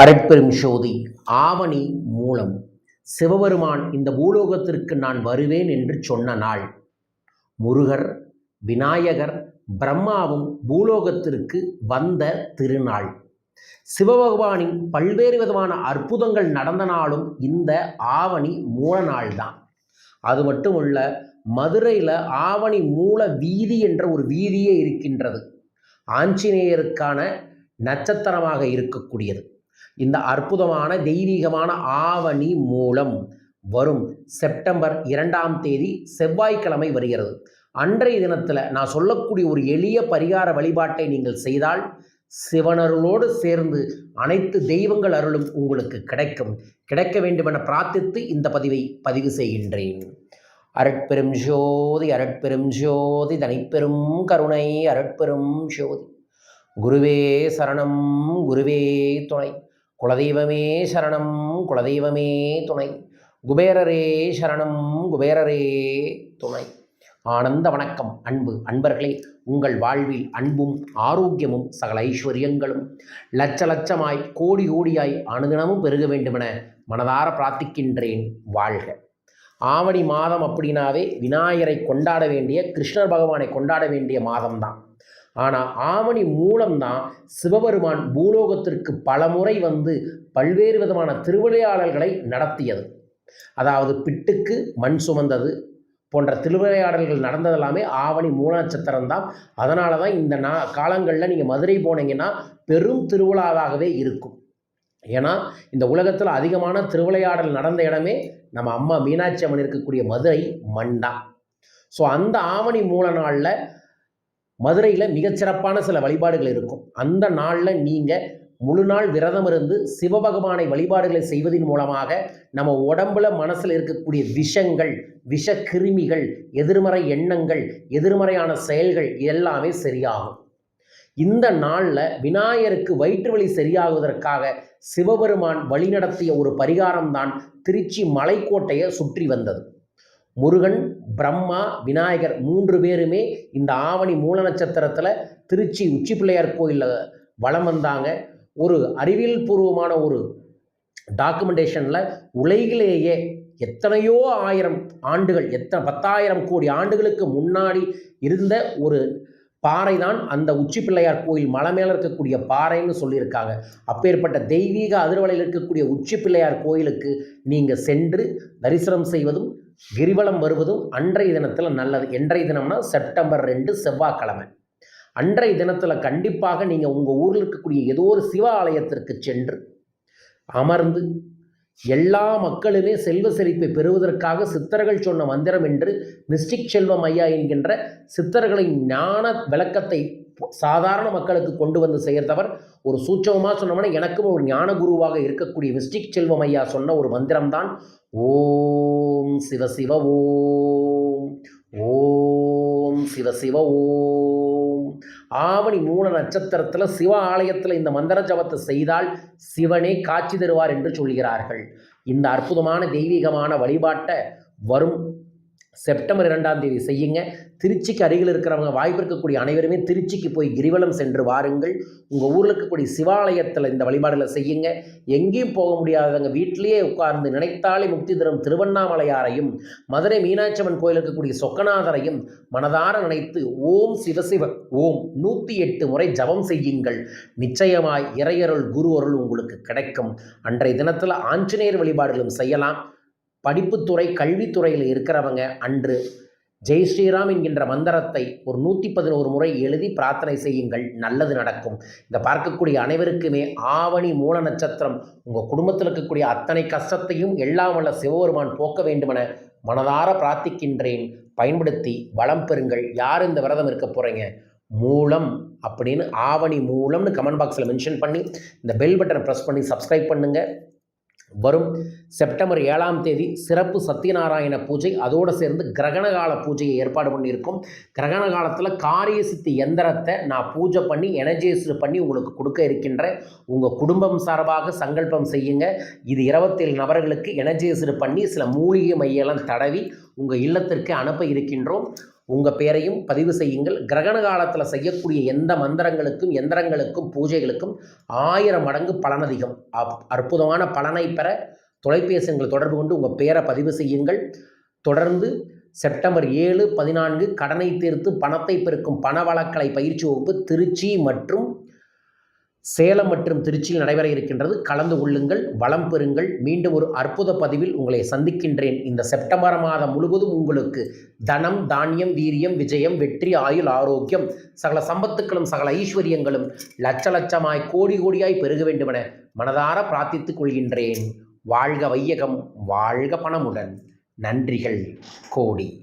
அருட்பெரும் சோதி ஆவணி மூலம். சிவபெருமான் இந்த பூலோகத்திற்கு நான் வருவேன் என்று சொன்ன நாள். முருகர் விநாயகர் பிரம்மாவும் பூலோகத்திற்கு வந்த திருநாள். சிவபகவானின் பல்வேறு விதமான அற்புதங்கள் நடந்த நாளும் இந்த ஆவணி மூல நாள்தான். அது மட்டும் மதுரையில் ஆவணி மூல வீதி என்ற ஒரு வீதியே இருக்கின்றது. ஆஞ்சநேயருக்கான நட்சத்திரமாக இருக்கக்கூடியது. இந்த அற்புதமான தெய்வீகமான ஆவணி மூலம் வரும் செப்டம்பர் இரண்டாம் தேதி செவ்வாய்க்கிழமை வருகிறது. அன்றைய தினத்தில் நான் சொல்லக்கூடிய ஒரு எளிய பரிகார வழிபாட்டை நீங்கள் செய்தால் சிவனருளோடு சேர்ந்து அனைத்து தெய்வங்கள் அருளும் உங்களுக்கு கிடைக்கும். கிடைக்க வேண்டுமென பிரார்த்தித்து இந்த பதிவை பதிவு செய்கின்றேன். அரட்பெரும் ஜோதி அரட்பெரும் ஜோதி தனிப்பெரும் கருணை அரட்பெரும் ஜோதி. குருவே சரணம் குருவே துணை. குலதெய்வமே சரணம் குலதெய்வமே துணை. குபேரரே சரணம் குபேரரே துணை. ஆனந்த வணக்கம் அன்பு அன்பர்களே. உங்கள் வாழ்வில் அன்பும் ஆரோக்கியமும் சகல ஐஸ்வர்யங்களும் லட்ச லட்சமாய் கோடி கோடியாய் அனுதினமும் பெருக வேண்டுமென மனதார பிரார்த்திக்கின்றேன். வாழ்க. ஆவணி மாதம் அப்படின்னாவே விநாயகரை கொண்டாட வேண்டிய கிருஷ்ணர் பகவானை கொண்டாட வேண்டிய மாதம்தான். ஆனால் ஆவணி மூலம்தான் சிவபெருமான் பூலோகத்திற்கு பலமுறை வந்து பல்வேறு விதமான திருவிளையாடல்களை நடத்தியது. அதாவது பிட்டுக்கு மண் சுமந்தது போன்ற திருவிளையாடல்கள் நடந்ததெல்லாமே ஆவணி மூல நட்சத்திரம் தான் அதனால தான் இந்த நா காலங்களில் நீங்கள் மதுரை போனீங்கன்னா பெரும் திருவிழாவாகவே இருக்கும். ஏன்னா இந்த உலகத்தில் அதிகமான திருவிளையாடல் நடந்த இடமே நம்ம அம்மா மீனாட்சி அம்மன் இருக்கக்கூடிய மதுரை மண்டா ஸோ அந்த ஆவணி மூல நாளில் மதுரையில் மிகச்சிறப்பான சில வழிபாடுகள் இருக்கும். அந்த நாளில் நீங்கள் முழு நாள் விரதம் இருந்து சிவபகவானை வழிபாடுகளை செய்வதன் மூலமாக நம்ம உடம்புல மனசில் இருக்கக்கூடிய விஷங்கள் விஷ கிருமிகள் எதிர்மறை எண்ணங்கள் எதிர்மறையான செயல்கள் எல்லாமே சரியாகும். இந்த நாளில் விநாயகருக்கு வயிற்று வலி சரியாகுவதற்காக சிவபெருமான் வழிநடத்திய ஒரு பரிகாரம்தான் திருச்சி மலைக்கோட்டையை சுற்றி வந்தது. முருகன் பிரம்மா விநாயகர் மூன்று பேருமே இந்த ஆவணி மூல நட்சத்திரத்தில் திருச்சி உச்சி பிள்ளையார் கோயிலில் வளம் வந்தாங்க. ஒரு அறிவியல் பூர்வமான ஒரு டாக்குமெண்டேஷனில் உலகிலேயே எத்தனையோ ஆயிரம் ஆண்டுகள் எத்தனை பத்தாயிரம் கோடி ஆண்டுகளுக்கு முன்னாடி இருந்த ஒரு பாறை தான் அந்த உச்சி பிள்ளையார் கோயில். மலை மேலே இருக்கக்கூடிய பாறைன்னு சொல்லியிருக்காங்க. அப்பேற்பட்ட தெய்வீக அதிர்வலையில் இருக்கக்கூடிய உச்சி பிள்ளையார் கோயிலுக்கு நீங்கள் சென்று தரிசனம் செய்வதும் கிரிவலம் வருவதும் அன்றைய தினத்தில் நல்லது. என்றைய தினம்னா செப்டம்பர் ரெண்டு செவ்வாய்க்கிழமை. அன்றைய தினத்தில் கண்டிப்பாக நீங்கள் உங்கள் ஊரில் இருக்கக்கூடிய ஏதோ ஒரு சிவ ஆலயத்திற்கு சென்று அமர்ந்து எல்லா மக்களுமே செல்வ செழிப்பை பெறுவதற்காக சித்தர்கள் சொன்ன மந்திரம் என்று மிஸ்டிக் செல்வம் ஐயா என்கின்ற சித்தர்களின் ஞான விளக்கத்தை சாதாரண மக்களுக்கு கொண்டு வந்து செய்கிறவர் ஒரு சூட்சமமாக சொன்னோம்னா எனக்கும் ஒரு ஞான குருவாக இருக்கக்கூடிய மிஸ்டிக் செல்வம் ஐயா சொன்ன ஒரு மந்திரம்தான் ஓம் சிவ சிவ ஓம். ஓம் சிவ சிவ ஓம். ஆவணி மூல நட்சத்திரத்தில் சிவ ஆலயத்தில் இந்த மந்திர ஜபத்தை செய்தால் சிவனே காட்சி தருவார் என்று சொல்கிறார்கள். இந்த அற்புதமான தெய்வீகமான வழிபாட்டை வரும் செப்டம்பர் இரண்டாம் தேதி செய்யுங்க. திருச்சிக்கு அருகில் இருக்கிறவங்க வாய்ப்பு இருக்கக்கூடிய அனைவருமே திருச்சிக்கு போய் கிரிவலம் சென்று வாருங்கள். உங்கள் ஊரில் இருக்கக்கூடிய சிவாலயத்தில் இந்த வழிபாடுகளை செய்யுங்க. எங்கேயும் போக முடியாதவங்க வீட்டிலேயே உட்கார்ந்து நினைத்தாலே முக்தி தரும் திருவண்ணாமலையாரையும் மதுரை மீனாட்சியம்மன் கோயில் இருக்கக்கூடிய சொக்கநாதரையும் மனதார நினைத்து ஓம் சிவசிவ ஓம் நூற்றி எட்டு முறை ஜபம் செய்யுங்கள். நிச்சயமாய் இறையருள் குரு அருள் உங்களுக்கு கிடைக்கும். அன்றைய தினத்தில் ஆஞ்சநேயர் வழிபாடுகளும் செய்யலாம். படிப்புத்துறை கல்வித்துறையில் இருக்கிறவங்க அன்று ஜெய் ஸ்ரீராம் என்கின்ற மந்திரத்தை ஒரு நூற்றி பதினோரு முறை எழுதி பிரார்த்தனை செய்யுங்கள் நல்லது நடக்கும். இந்த பார்க்கக்கூடிய அனைவருக்குமே ஆவணி மூல நட்சத்திரம் உங்கள் குடும்பத்தில் இருக்கக்கூடிய அத்தனை கஷ்டத்தையும் எல்லாம் வல்ல சிவபெருமான் போக்க வேண்டுமென மனதார பிரார்த்திக்கின்றேன். பயன்படுத்தி வளம் பெறுங்கள். யார் இந்த விரதம் இருக்க போகிறீங்க மூலம் அப்படின்னு ஆவணி மூலம்னு கமெண்ட் பாக்ஸில் மென்ஷன் பண்ணி இந்த பெல் பட்டனை ப்ரெஸ் பண்ணி சப்ஸ்கிரைப் பண்ணுங்கள் வரும் செப்டம்பர் ஏழாம் தேதி சிறப்பு சத்யநாராயண பூஜை. அதோடு சேர்ந்து கிரகணகால பூஜையை ஏற்பாடு பண்ணியிருக்கோம். கிரகண காலத்தில் காரிய சித்தி எந்திரத்தை நான் பூஜை பண்ணி எனர்ஜைஸ்டு பண்ணி உங்களுக்கு கொடுக்க இருக்கின்றேன் உங்கள் குடும்பம் சார்பாக சங்கல்பம் செய்யுங்க. இது இருபத்தேழு நபர்களுக்கு எனர்ஜைஸ்டு பண்ணி சில மூலிகை மையெல்லாம் தடவி உங்கள் இல்லத்திற்கு அனுப்ப இருக்கின்றோம். உங்கள் பேரையும் பதிவு செய்யுங்கள். கிரகண காலத்தில் செய்யக்கூடிய எந்த மந்திரங்களுக்கும் எந்திரங்களுக்கும் பூஜைகளுக்கும் ஆயிரம் மடங்கு பலனதிகம். அப் அற்புதமான பலனை பெற தொலைபேசி தொடர்பு கொண்டு உங்கள் பேரை பதிவு செய்யுங்கள். தொடர்ந்து செப்டம்பர் ஏழு பதினான்கு கடனை தீர்த்து பணத்தை பெருக்கும் பண வழக்கலை பயிற்சி வகுப்பு திருச்சி மற்றும் சேலம் மற்றும் திருச்சியில் நடைபெற இருக்கின்றது. கலந்து கொள்ளுங்கள் வளம் பெறுங்கள். மீண்டும் ஒரு அற்புத பதிவில் உங்களை சந்திக்கின்றேன். இந்த செப்டம்பர் மாதம் முழுவதும் உங்களுக்கு தனம் தானியம் வீரியம் விஜயம் வெற்றி ஆயுள் ஆரோக்கியம் சகல சம்பத்துக்களும் சகல ஐஸ்வர்யங்களும் லட்ச லட்சமாய் கோடி கோடியாய் பெருக வேண்டுமென மனதார பிரார்த்தித்துக் கொள்கின்றேன். வாழ்க வையகம் வாழ்க பணமுடன். நன்றிகள் கோடி.